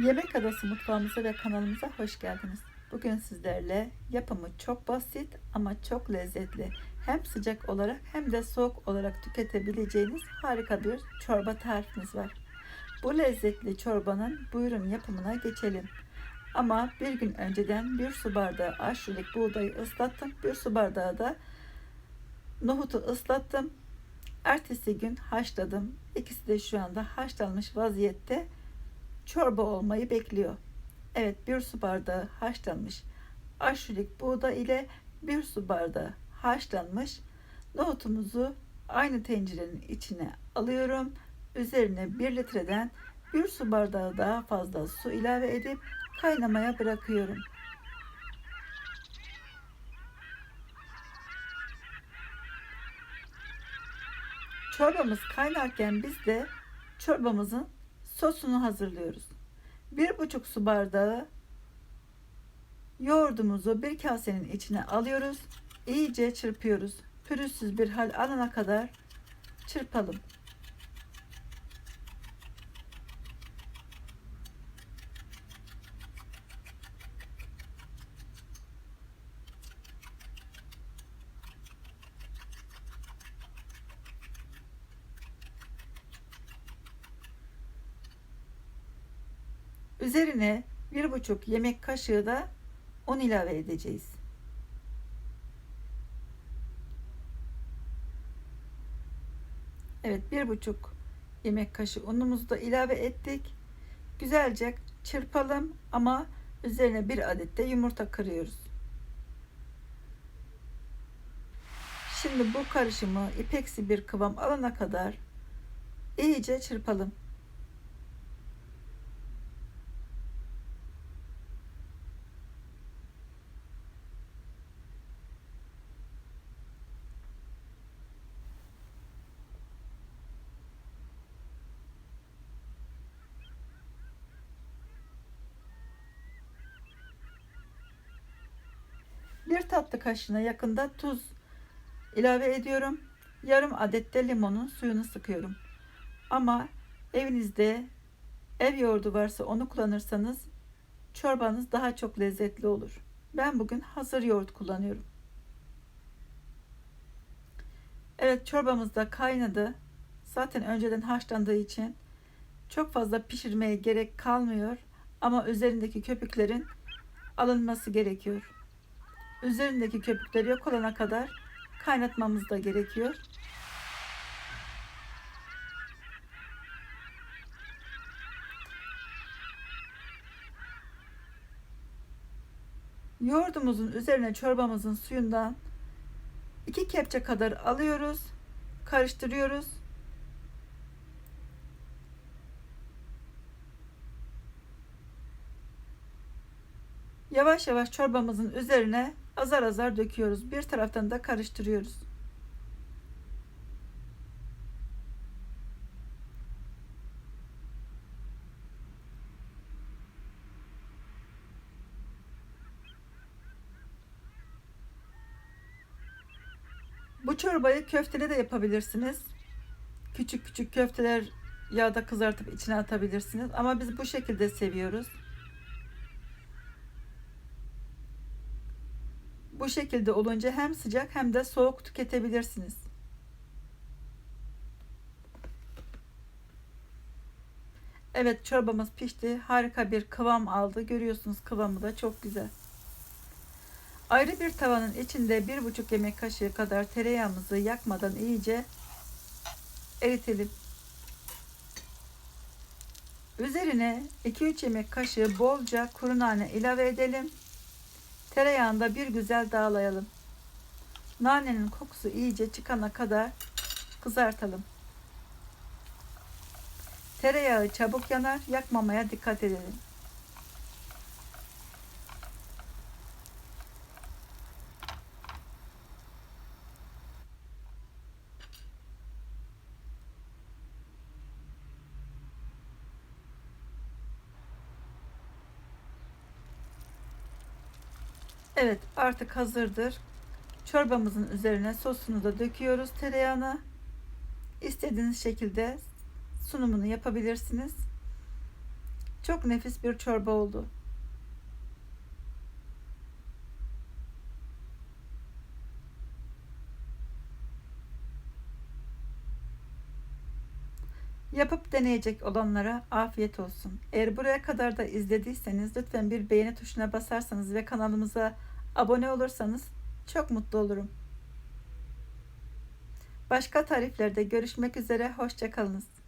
Yemek Adası mutfağımıza ve kanalımıza hoş geldiniz. Bugün sizlerle yapımı çok basit ama çok lezzetli. Hem sıcak olarak hem de soğuk olarak tüketebileceğiniz harika bir çorba tarifimiz var. Bu lezzetli çorbanın buyurun yapımına geçelim. Ama bir gün önceden bir su bardağı aşçılık buğdayı ıslattım. Bir su bardağı da nohutu ıslattım. Ertesi gün haşladım. İkisi de şu anda haşlanmış vaziyette çorba olmayı bekliyor. Evet bir su bardağı haşlanmış aşulik buğday ile bir su bardağı haşlanmış nohutumuzu aynı tencerenin içine alıyorum. Üzerine 1 litreden bir su bardağı daha fazla su ilave edip kaynamaya bırakıyorum. Çorbamız kaynarken biz de çorbamızın sosunu hazırlıyoruz. Bir buçuk su bardağı yoğurdumuzu bir kasenin içine alıyoruz. İyice çırpıyoruz. Pürüzsüz bir hal alana kadar çırpalım. Üzerine bir buçuk yemek kaşığı da un ilave edeceğiz. Evet bir buçuk yemek kaşığı unumuzu da ilave ettik. Güzelce çırpalım ama üzerine bir adet de yumurta kırıyoruz. Şimdi bu karışımı ipeksi bir kıvam alana kadar iyice çırpalım. Bir tatlı kaşığına yakında tuz ilave ediyorum. Yarım adet de limonun suyunu sıkıyorum. Ama evinizde ev yoğurdu varsa onu kullanırsanız çorbanız daha çok lezzetli olur. Ben bugün hazır yoğurt kullanıyorum. Evet çorbamız da kaynadı. Zaten önceden haşlandığı için çok fazla pişirmeye gerek kalmıyor. Ama üzerindeki köpüklerin alınması gerekiyor. Üzerindeki köpükler yok olana kadar kaynatmamız da gerekiyor. Yoğurdumuzun üzerine çorbamızın suyundan iki kepçe kadar alıyoruz. Karıştırıyoruz. Yavaş yavaş çorbamızın üzerine azar azar döküyoruz. Bir taraftan da karıştırıyoruz. Bu çorbayı köfteli de yapabilirsiniz. Küçük küçük köfteler yağda kızartıp içine atabilirsiniz. Ama biz bu şekilde seviyoruz. Bu şekilde olunca hem sıcak hem de soğuk tüketebilirsiniz. Evet çorbamız pişti. Harika bir kıvam aldı. Görüyorsunuz kıvamı da çok güzel. Ayrı bir tavanın içinde bir buçuk yemek kaşığı kadar tereyağımızı yakmadan iyice eritelim. Üzerine 2-3 yemek kaşığı bolca kuru nane ilave edelim. Tereyağında bir güzel dağlayalım. Nanenin kokusu iyice çıkana kadar kızartalım. Tereyağı çabuk yanar, yakmamaya dikkat edelim. Evet artık hazırdır. Çorbamızın üzerine sosunu da döküyoruz tereyağına. İstediğiniz şekilde sunumunu yapabilirsiniz. Çok nefis bir çorba oldu. Yapıp deneyecek olanlara afiyet olsun. Eğer buraya kadar da izlediyseniz lütfen bir beğeni tuşuna basarsanız ve kanalımıza abone olursanız çok mutlu olurum. Başka tariflerde görüşmek üzere, hoşçakalınız.